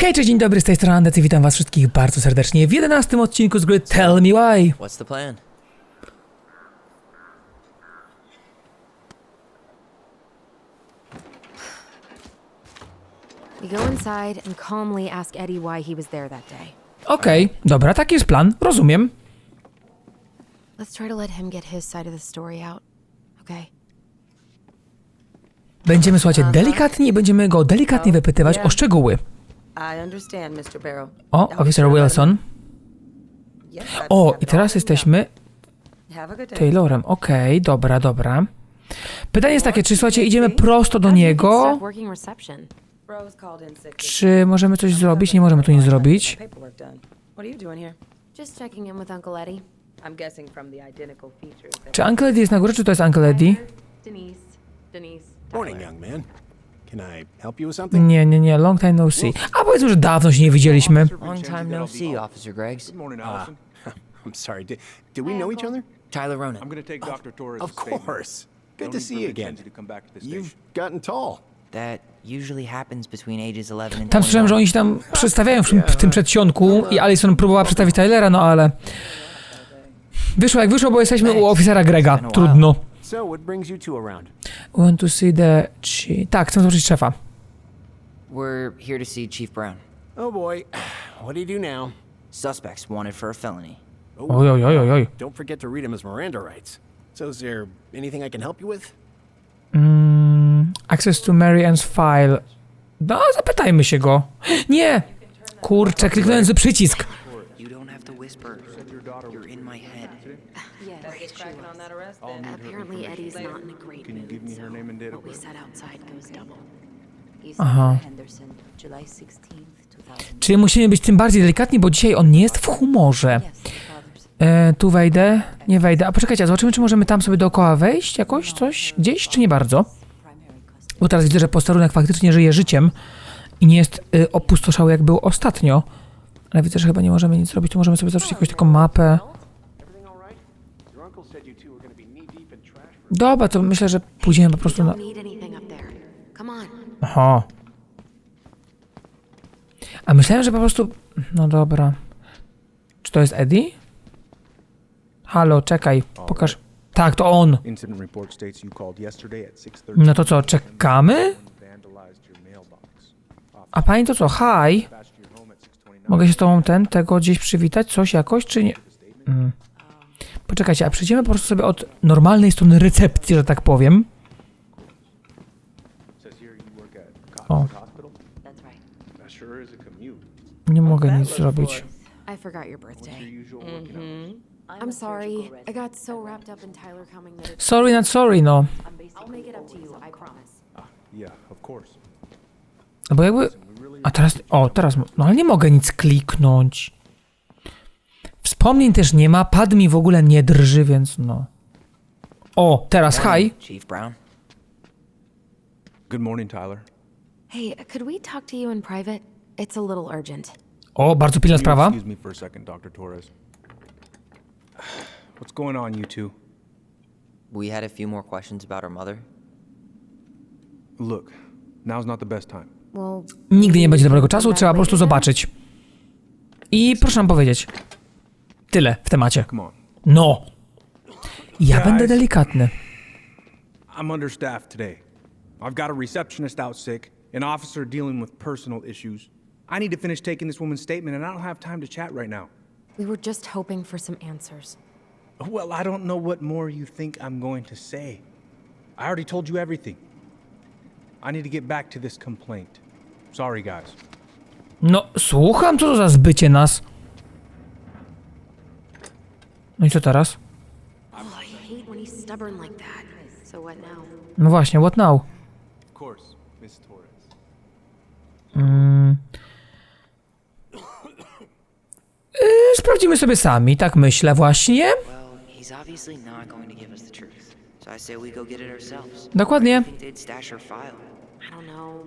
Hej, cześć, dzień dobry, z tej strony Andec i witam was wszystkich bardzo serdecznie w 11 odcinku z gry Tell Me Why. What's the plan? We go inside and calmly ask Eddie why he was there that day. Okej, dobra, taki jest plan, rozumiem. Let's try to let him get his side of the story out. Okay? Będziemy, słuchajcie, delikatni i będziemy go delikatnie wypytywać o szczegóły. I understand, Mr. Barrow. O, let Wilson. O, i teraz jesteśmy down. Have a good day. Taylorem. Okej, dobra, dobra. Pytanie jest takie, czy słuchajcie, idziemy prosto do niego, czy możemy coś zrobić? Nie możemy tu nic zrobić. Paperwork done. What are you doing here? Just checking in with Uncle Eddie. I'm guessing from the identical features. that- Czy Uncle Eddie jest na górze, czy to jest Uncle Eddie? Denise. Denise. Morning, young man. Can I help you with something? Nie, nie, nie, long time no see. A powiedzmy, że dawno się nie widzieliśmy. Long time no see, Officer Greggs. Good morning, Allison. I'm sorry. Do, do we know each other? Tyler Ronan. I'm going to take Dr. Torres' Of course. No Good to see you again. You've gotten tall. That usually happens between ages 11 and Tam słyszałem, że 21. oni się tam przedstawiają w, tym- w tym przedsionku i Alison próbowała przedstawić Tylera, no ale... Wyszło jak wyszło, bo jesteśmy u oficera Grega. Trudno. So, what brings you two around? Want to see the... chi- Tak, chcę zobaczyć szefa. We're here to see Chief Brown. Oh boy. What do you do now? Suspects wanted for a felony. Oj, oj, oj, oj, oj. Don't forget to read him his Miranda rights. So, is there anything I can help you with? Mm, access to Mary Ann's file. No, zapytajmy się go. Nie! Kurczę, kliknąłem z przycisk. You don't have to whisper. You're in my head. Cracking on that arrest then. Apparently Eddie's not in a great Can you give me her name and date What of we birth? said outside goes double. Aha. Henderson, July 16th, 2000. Czyli musimy być tym bardziej delikatni, bo dzisiaj on nie jest w humorze. Yes, the father's. E, tu wejdę, nie wejdę. A poczekajcie, a zobaczymy, czy możemy tam sobie dookoła wejść jakoś, coś, gdzieś, czy nie bardzo. primary custody. Bo teraz widzę, że posterunek faktycznie żyje życiem i nie jest y, opustoszały, jak był ostatnio. Ale widzę, że chyba nie możemy nic zrobić. Tu możemy sobie zobaczyć jakąś taką mapę. Dobra, to myślę, że pójdziemy po prostu na... Aha. A myślałem, że po prostu... No dobra. Czy to jest Eddie? Halo, czekaj, pokaż. Tak, to on. Incident report states you called yesterday at 6:30. No to co, czekamy? A pani to co, hi? Dispatched to your home at 6:29. Mogę się z tobą ten, tego gdzieś przywitać, coś jakoś, czy nie? Mm. Poczekajcie, a przejdziemy po prostu sobie od normalnej strony recepcji, że tak powiem. Commute. Nie mogę nic zrobić. I forgot your birthday. hours? I'm, sorry. I got so wrapped up in Tyler coming that. Sorry, not sorry, no. I'll make it up to you, I promise. Ah, yeah, of course. Bo jakby... A teraz... O, teraz... No ale nie mogę nic kliknąć. Wspomnień też nie ma, pad mi w ogóle nie drży, więc no... O, teraz hi. Chief Brown. Good morning, Tyler. Hey, could we talk to you in private? It's a little urgent. O, bardzo pilna sprawa. Excuse me for a second, Dr. Torres. What's going on, you two? We had a few more questions about our mother. Look, now's not the best time. Nigdy nie będzie dobrego czasu, trzeba po prostu zobaczyć. I proszę wam powiedzieć. Tyle w temacie. No. Ja będę delikatny. I'm understaffed today. I've got a receptionist out sick, an officer dealing with personal issues. I need to finish taking this woman's statement, and I don't have time to chat right now. we were just hoping for some answers. Well, I don't know what more you think I'm going to say. I already told you everything. I need to get back to this complaint. Sorry, guys. No, słucham, co to za zbycie nas? No i co teraz? Oh? No właśnie, what now? Of course, Miss Torres. Yy, sprawdzimy sobie sami, tak myślę właśnie. Well, he's obviously not going to give us the truth. So I say we go get it ourselves. Dokładnie. I think they'd stash her file. I don't know.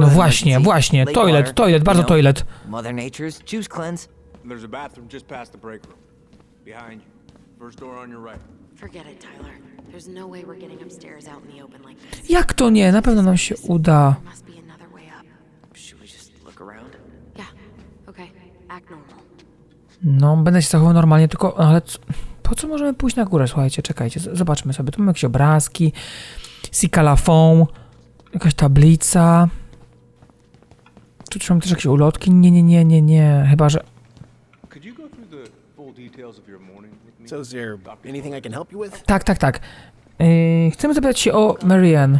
No właśnie, właśnie. Toilet, toilet, bardzo toilet. Mother Nature's juice cleanse. There's a bathroom just past the break room. Behind you. First door on your right. Forget it, Tyler. There's no way we're getting upstairs out in the open like this. Jak to nie? Na pewno nam się uda. There must be another way up. Should we just look around? Yeah, okay. Act normal. No, będę się zachował normalnie, tylko... Ale co, po co możemy pójść na górę? Słuchajcie, czekajcie, z- zobaczmy sobie. Tu mamy jakieś obrazki. Sikalafon. Jakaś tablica. Tu trzymam też jakieś ulotki. Nie, nie, nie, nie, nie. Chyba, że... So is there anything I can help you with? Tak, tak, tak. Yy, chcemy zapytać się o Marianne.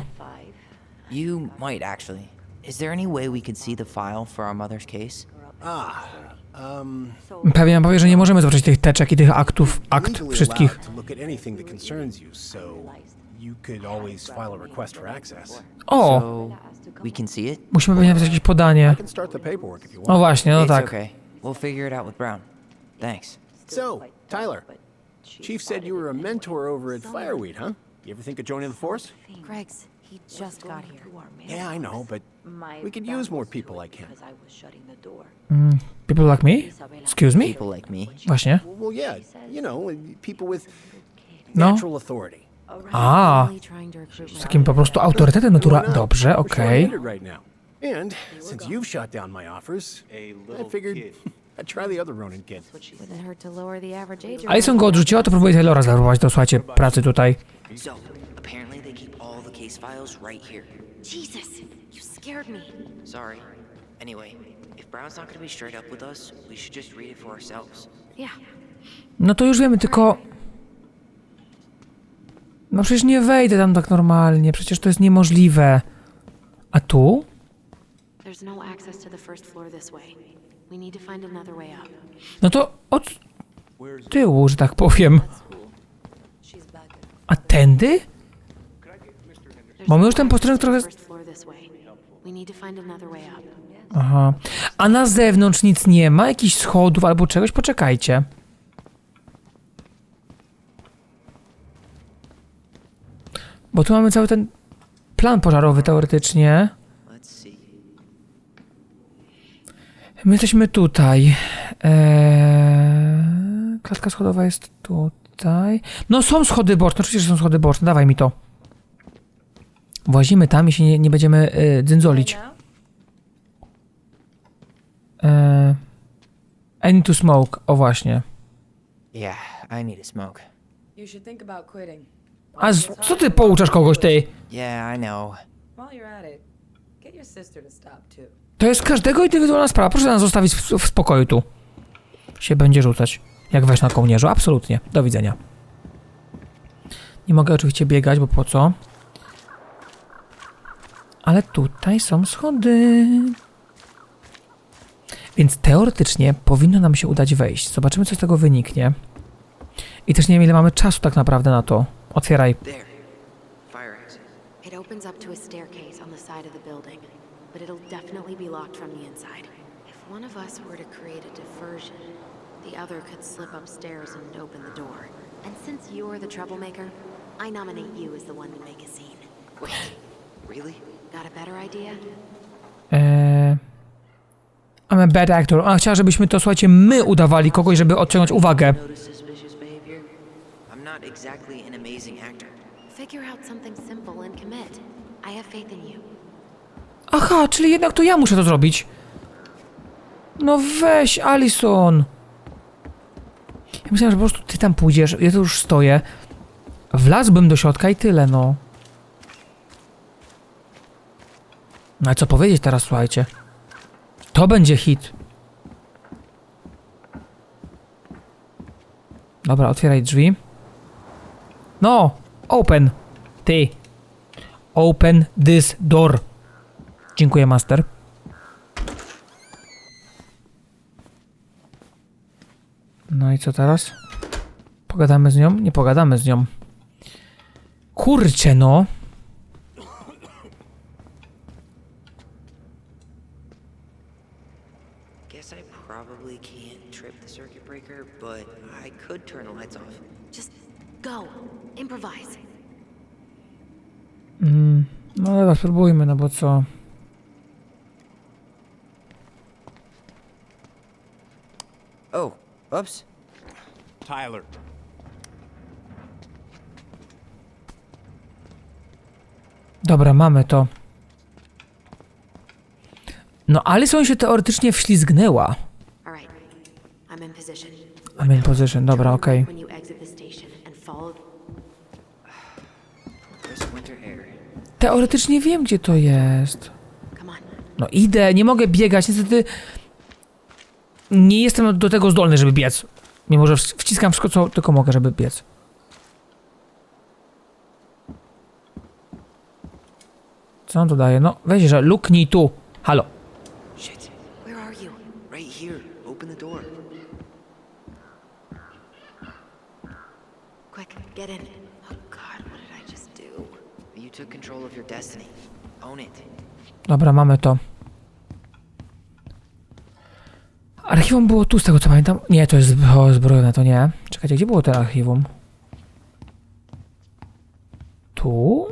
You might actually. Is there any way we could see the file for our mother's case? Ah, um, Pewnie nam powie, że nie możemy zobaczyć tych teczek i tych aktów, akt wszystkich. allowed to look at anything that concerns you, so you could always file a request for access. O! So we can see it? Musimy pewnie napisać jakieś podanie. I can start the paperwork if you No want. właśnie, no it's tak. okay. We'll figure it out with Brown. Thanks. So, Tyler, Chief said you were a mentor over at Fireweed, huh? You ever think of joining the force? Greg's, he just got here. Yeah, I know, but we could use more people like him. Because I was shutting the door. Mm, people like me? Excuse me? People like me. Właśnie. Well, yeah, you know, people with No. natural authority. A, z takim po prostu autorytetem natura... Dobrze, okej. And since you've shut down my offers, I figured I'd try the other Ronin kid. Wouldn't hurt to lower the average age. Alison go odrzuciła, to próbuje Taylora zaprowadzić do, słuchajcie, pracy tutaj. So, apparently they keep all the case files right here. Jesus, you scared me. Sorry. Anyway, if Brown's not gonna be straight up with us, we should just read it for ourselves. Yeah, No to już wiemy, tylko... No przecież nie wejdę tam tak normalnie, przecież to jest niemożliwe. A tu? no to. No to od tyłu, że tak powiem. A tędy? Mamy no już ten posterunek trochę... up. Aha. A na zewnątrz nic nie ma? Jakichś schodów albo czegoś? Poczekajcie. Bo tu mamy cały ten plan pożarowy teoretycznie. Let's see. My jesteśmy tutaj. Eee, klatka schodowa jest tutaj. No są schody boczne, oczywiście że są schody boczne, dawaj mi to. Włazimy tam i się nie, nie będziemy e, dzyndzolić. Eee, I need to smoke. O właśnie. Yeah, I need a smoke. You should think about quitting. A z, co ty pouczasz kogoś tej? Yeah, I know. To jest każdego indywidualna sprawa. Proszę nas zostawić w, w spokoju tu. Się będzie rzucać. Jak weź na kołnierzu. Absolutnie. Do widzenia. Nie mogę oczywiście biegać, bo po co? Ale tutaj są schody. Więc teoretycznie powinno nam się udać wejść. Zobaczymy, co z tego wyniknie. I też nie wiem, ile mamy czasu tak naprawdę na to. Otwieraj. There. Fire exit. It opens up to a staircase on the side of the building, but it'll definitely be locked from the inside. If one of us were to create a diversion, the other could slip upstairs and open the door. And since you're the troublemaker, I nominate you as the one to make a scene. Wait. Really? Got a better idea? Eee... I'm a bad actor. A chciała, żebyśmy to, słuchajcie, my udawali kogoś, żeby odciągnąć uwagę. Not exactly an amazing actor. Figure out something simple and commit. I have faith in you. Aha, czyli jednak to ja muszę to zrobić. No weź, Alison. Ja myślałem, że po prostu ty tam pójdziesz, ja tu już stoję. Wlazłbym do środka i tyle, no. No a co powiedzieć teraz, słuchajcie? To będzie hit. Dobra, otwieraj drzwi. No, open. Ty. Open this door. Dziękuję, master. No i co teraz? Pogadamy z nią? Nie pogadamy z nią. Kurczę, no. Guess guess I probably can't trip the circuit breaker, but I could turn the lights off. Just go. Improvise. Mm, no dobra, spróbujmy, no bo co? Oh, oops. Tyler. Dobra, mamy to. No, Alison się teoretycznie wślizgnęła. All right. I'm in position. I'm in position, dobra, okej. When you exit the station and follow Teoretycznie wiem, gdzie to jest. No idę, nie mogę biegać, niestety nie jestem do tego zdolny, żeby biec. Mimo, że wc- wciskam wszystko, co tylko mogę, żeby biec. Co on tu daje? No, weź, że luknij tu. Halo. Get in. Oh God, what did I just do? You took control of your destiny. Own it. Dobra, mamy to. Archiwum było tu, z tego co pamiętam. Nie, to jest o, zbrojone, to nie. Czekajcie, gdzie było to archiwum? Tu?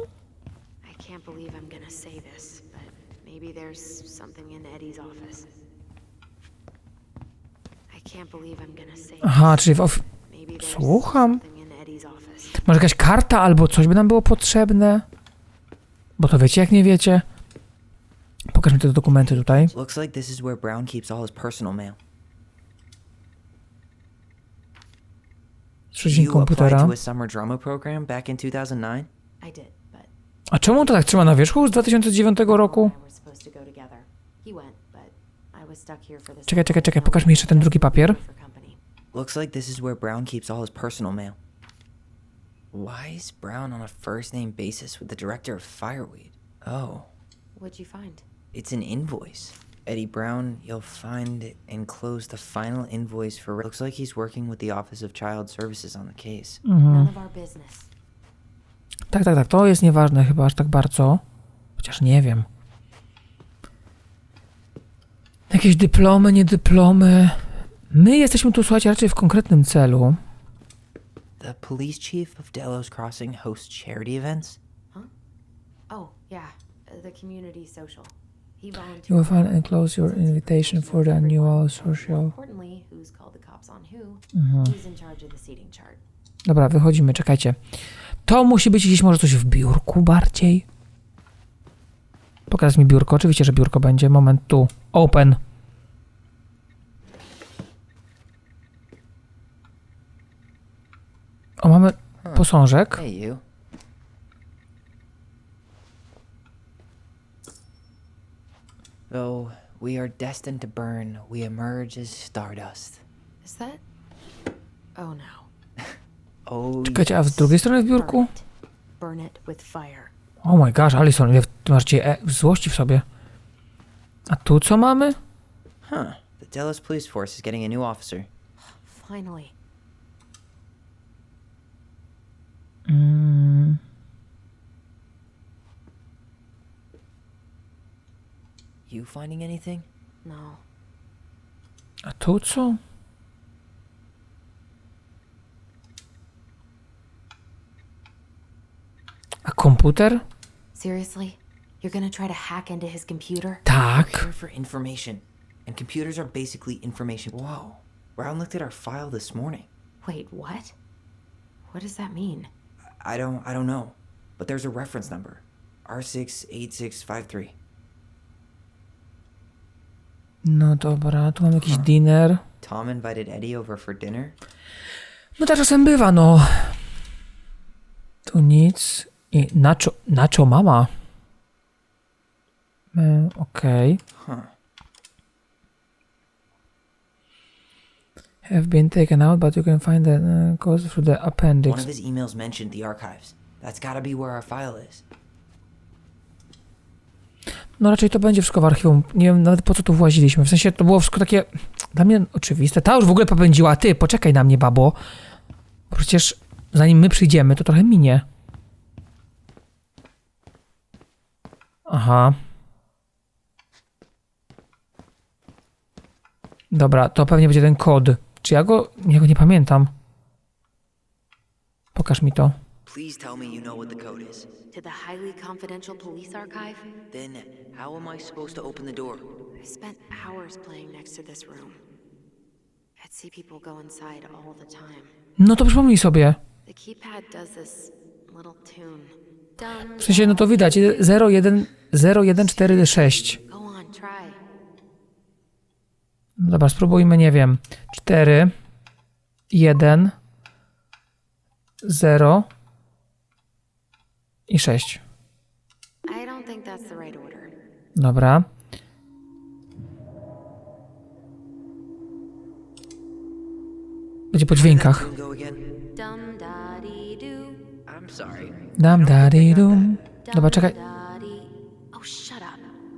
I can't believe I'm gonna say this, but maybe there's something in Eddie's office. I can't believe I'm gonna say Aha, czyli w of- Słucham. Może jakaś karta albo coś by nam było potrzebne? Bo to wiecie, jak nie wiecie. Pokaż mi te dokumenty tutaj. Looks like this is where Brown keeps all his personal mail. Przecień You applied komputera. to a summer drama program back in 2009? I did, but A czemu on to tak trzyma na wierzchu z 2009 roku? I were supposed to go together. He went, but I was stuck here for this. Czekaj, czekaj, czekaj, pokaż mi jeszcze ten drugi papier. For company. Looks like this is where Brown keeps all his personal mail. Why is Brown on a first name basis with the director of Fireweed? Oh, What'd you find? it's an invoice. Eddie Brown, you'll find enclosed the final invoice for. Looks like he's working with the Office of Child Services on the case. None of our business. Tak, tak, tak, to jest nieważne chyba aż tak bardzo. Chociaż nie wiem. Jakieś dyplomy, nie dyplomy. My jesteśmy tu, słuchajcie, raczej w konkretnym celu. The police chief of Delos Crossing hosts charity events. Oh, yeah, uh, the community social. He You will volunteered. find and close your invitation for the annual social. importantly, who's called the cops on who? Who's in charge of the seating chart? Dobra, wychodzimy, czekajcie. To musi być gdzieś może coś w biurku bardziej. Pokaż mi biurko, oczywiście, że biurko będzie. Moment, tu. Open. O, mamy posążek. Hey, you. Though we are destined to burn, we emerge as stardust. Is that? Oh no. Oh, Czekajcie, a z drugiej strony w biurku? Burn it. Burn it with fire. Oh my gosh, Alison, ile ty masz dzisiaj e złości w sobie. A tu co mamy? huh? The Delos Police Force is getting a new officer. Finally. Mm, You finding anything? No. I thought so. A komputer? Seriously? You're gonna try to hack into his computer? Tak. Here for information, and computers are basically information. Whoa! Brown looked at our file this morning. Wait, what? What does that mean? I don't, I don't know, but there's a reference number, R six eight six five three. No dobra, tu mam jakiś dinner. Tom invited Eddie over for dinner. No tak czasem bywa, no. Tu nic. I nacho, nacho mama. E, Okej. Huh. Have been taken out, but you can find the uh, code through the One appendix. of his emails mentioned the archives. That's gotta be where our file is. No raczej to będzie wszystko w archiwum. Nie wiem nawet po co tu właziliśmy. W sensie to było wszystko takie dla mnie oczywiste. Ta już w ogóle popędziła. Ty, poczekaj na mnie, babo. Bo przecież zanim my przyjdziemy, to trochę minie. Aha. Dobra, to pewnie będzie ten kod. Czy ja go... Ja go nie pamiętam. Pokaż mi to. Please tell me you know what the code is. To the highly confidential police archive? Then, how am I supposed to open the door? I spent hours playing next to this room. I'd see people go inside all the time. No to przypomnij sobie. The keypad does this little tune. W sensie, no to widać. 01, 0146. Go on, try. No Dobra, spróbujmy, nie wiem. 4, 1, 0 i 6. I don't think that's the right order. Dobra. Będzie po dźwiękach. Dum da. Dam dadi dum. Dobra, czekaj.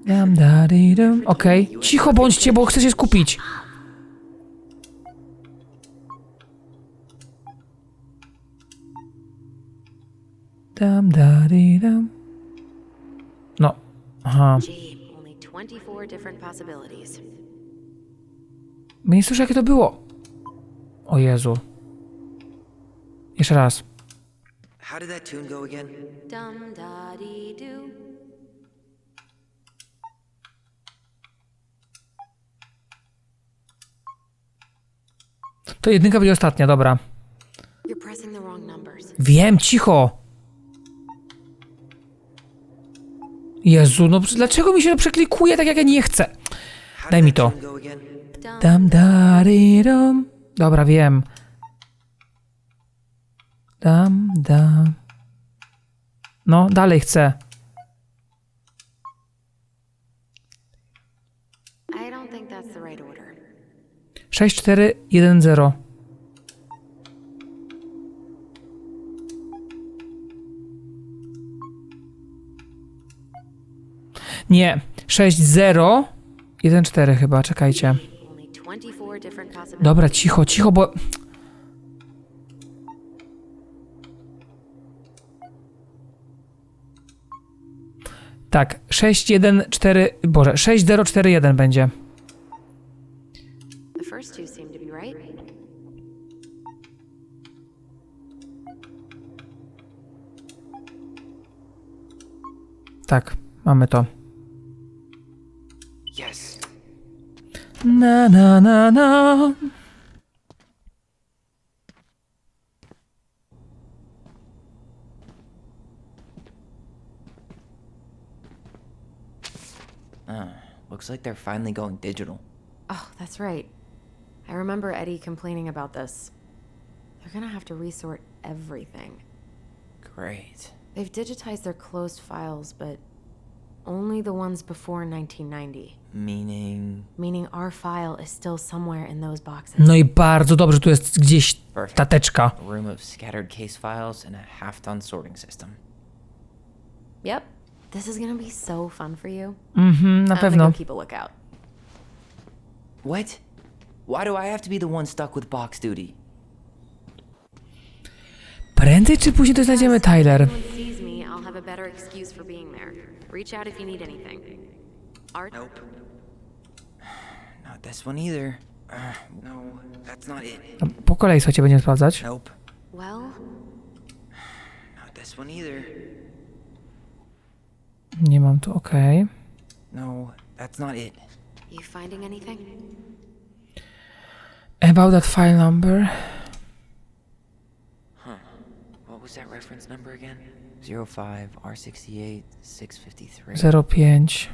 Dam. Okej. Cicho bądźcie, bo chcę się skupić. Dam dum. No. Aha. Gee, only 24 different possibilities. Bo nie słyszę, jakie to było. O Jezu. Jeszcze raz. How did that tune go again? Dum da dee doo. To jedynka będzie ostatnia, dobra. Wiem, cicho. Jezu, no dlaczego mi się to przeklikuje tak, jak ja nie chcę? Daj mi to. Dam dum. Dobra, wiem. Dam, dam. No, dalej chcę. I don't think that's Nie. 6, 0, 1, 4 chyba, czekajcie. Only 24 different possibilities. Dobra, cicho, cicho, bo... Tak, 6, 1, 4, Boże, 6, 0, 4, 1 będzie. Tak, mamy to. Na, na, na, na. Ah, looks like they're finally going digital. Oh, that's right. I remember Eddie complaining about this. They're gonna have to resort everything. Great. They've digitized their closed files, but only the ones before 1990. Meaning. Meaning our file is still somewhere in those boxes. No i bardzo dobrze, tu jest gdzieś ta teczka. A room of scattered case files and a half done sorting system. Yep. This is gonna be so fun for you. Mhm, na I'm gonna pewno. go keep a lookout. What? Why do I have to be the one stuck with box duty? Prędzej czy później to znajdziemy Tyler. Sees me, I'll have a better excuse for being there. Reach out if you need anything. Art? Nope. Not this one either. Uh, no, that's not it. No, Po kolei słuchajcie, będziemy sprawdzać. Nope. Well, Not this one either. Nie mam tu, okej. No, that's not it. you finding anything? About that file number. Was that reference number again? 05 R68 653. 05